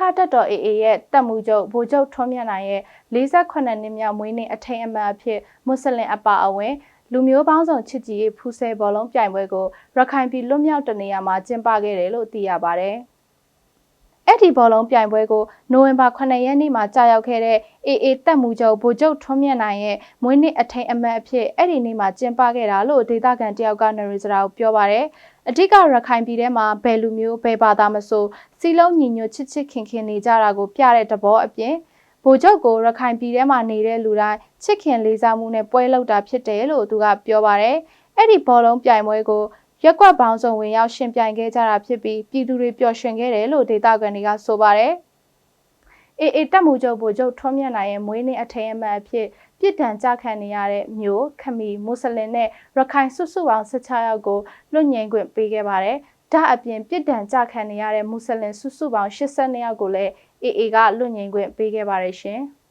ခါတက်တော် AA ရဲ့တပ်မှုချုပ်ဗိုလ်ချုပ်ထွန်းမြတ်နိုင်ရဲ့48နှစ်မြောက်မွေးနေ့အထိမ်းအမှတ်အဖြစ်မွတ်စလင်အပါအဝင်လူမျိုးပေါင်းစုံချစ်ကြည်ရေးဖူးဆဲဘောလုံးပြိုင်ပွဲကိုရခိုင်ပြည်လွတ်မြောက်တနေရာမှာကျင်းပခဲ့တယ်လို့သိရပါဗျ။ အဲ့ဒီဘောလုံးပြိုင်ပွဲကိုနိုဝင်ဘာ9ရက်နေ့မှာကြာရောက်ခဲ့တဲ့ AA တပ်မှုချုပ်ဗိုလ်ချုပ်ထွန်းမြတ်နိုင်ရဲ့မွေးနေ့အထိမ်းအမှတ်အဖြစ်အဲ့ဒီနေ့မှာကျင်းပခဲ့တာလို့ဒေသခံတယောက်ကနရီစရာကိုပြောပါရယ်အဓိကရခိုင်ပြည်ထဲမှာဘယ်လူမျိုးဘယ်ဘာသာမဆိုစီလုံးညီညွတ်ချစ်ချစ်ခင်ခင်နေကြတာကိုပြတဲ့တဘောအပြင်ဗိုလ်ချုပ်ကိုရခိုင်ပြည်ထဲမှာနေတဲ့လူတိုင်းချစ်ခင်လေးစားမှုနဲ့ပွဲလုပ်တာဖြစ်တယ်လို့သူကပြောပါရယ်အဲ့ဒီဘောလုံးပြိုင်ပွဲကို ရက်ကွက်ပေါင်းစုံဝင်ရောက်ရှင်ပြိုင်ခဲ့ကြတာဖြစ်ပြီးပြည်သူတွေပျော်ရွှင်ခဲ့တယ်လို့ဒေသခံတွေကဆိုပါရယ်အေအေတက်မှုချုပ်ဗိုလ်ချုပ်ထွန်းမြတ်နိုင်ရဲ့မွေးနေ့အထိမ်းအမှတ်အဖြစ်ပြစ်ဒဏ်ကြခံနေရတဲ့မျိုးခမီမွတ်စလင်နဲ့ရခိုင်စုစုပေါင်း16ယောက်ကိုလွတ်ငြိမ်ခွင့်ပေးခဲ့ပါတယ်။ဒါအပြင်ပြစ်ဒဏ်ကြခံနေရတဲ့မွတ်စလင်စုစုပေါင်း82ယောက်ကိုလည်းအေအေကလွတ်ငြိမ်ခွင့်ပေးခဲ့ပါတယ်ရှင်။